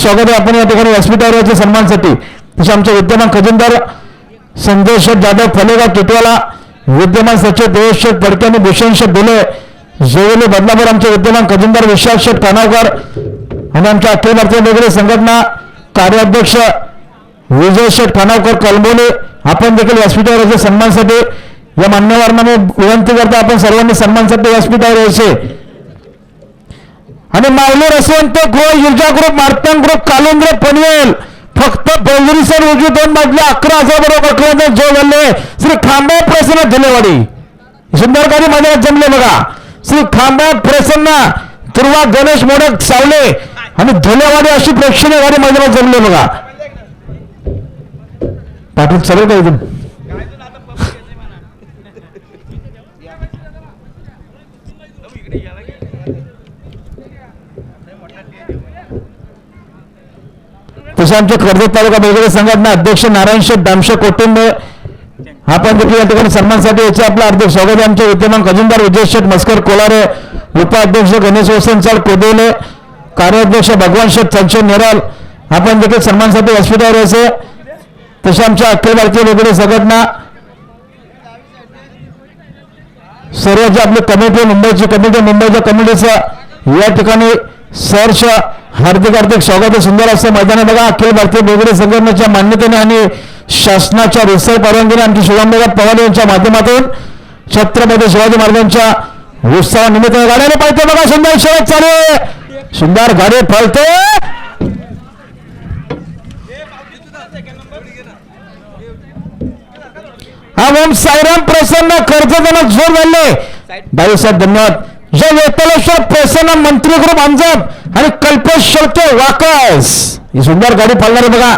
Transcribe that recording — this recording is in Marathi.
स्वागत आहे आपण या ठिकाणी व्यासपीठावरच्या सन्मानसाठी. तसे आमचे विद्यमान खजिनदार संजय शेठ जाधव फलेगाव टिटवाला विद्यमान सचिव देवेश शेठ फडके आणि भूषण शेठ डुले जेवले बदलापूर आमचे विद्यमान खजिनदार विशाल शेठ कानावकर आणि आमच्या अखिल भारतीय वेगळे संघटना कार्याध्यक्ष विजय शेठ खानावकर कलबोले. आपण देखील व्यासपीठावर सन्मानसाठी या मान्यवरांना मी विनंती करतो आपण सर्वांनी सन्मानसाठी व्यासपीठावर यायचे. आणि माऊली रसवंत गृह ऊर्जा ग्रुप मार्तन ग्रुप कालुंद्र पनवेल फक्त बेलगिरी सर उजवी दोन मधले अकरा हजार बरोबर अकरा जो झाले. श्री खांबा प्रसन्न धुलेवाडी सुंदरकारी मैदानात जमले बघा. श्री खांबा प्रसन्न दुर्वा गणेश मोडक सावले. आणि धुलेवाडी अशी प्रेक्षणीय गाडी मैदानात जमले बघा. पाटील सगळं काही इथून. तसे आमचे कर्जत तालुका बेलगडे संघटना अध्यक्ष नारायण शेठ दामशे कोटिंबे आपण देखील या ठिकाणी सन्मानसाठी याचे आपलं हार्दिक स्वागत आहे. आमचे विद्यमान खजिनदार विजय शेठ मस्कर कोलारे उपाध्यक्ष गणेश वसंत कोदेले कार्याध्यक्ष भगवान शेठ संशय नेराल आपण देखील सन्मानसाठी व्यासपीठावर यायचे तसे आमच्या अखिल भारतीय वेगळे संघटना सर्व जे आपली कमिटी मुंबईची कमिटी मुंबईच्या कमिटीचं या ठिकाणी सरच्या हार्दिक हार्दिक स्वागत सुंदर असं मैदान आहे. बघा अखिल भारतीय वेगळे संघटनेच्या मान्यतेने आणि शासनाच्या रिसर परवानगीने आणखी शिवांबेगा पवार यांच्या माध्यमातून छत्रपती शिवाजी महाराजांच्या उत्सवानिमित्त गाड्याने पाहते बघा सुंदर शरद चालू सुंदर गाडी पळते. हा ओम साईराम प्रसन्न कर्जदाना जोर झाले बाईसाहेब धन्यवाद. जय वेतलेश्वर प्रसन्न मंत्री ग्रुप अंजप आणि कल्पेश्वर ते वाकस ही सुंदर गाडी पळणार आहे बघा.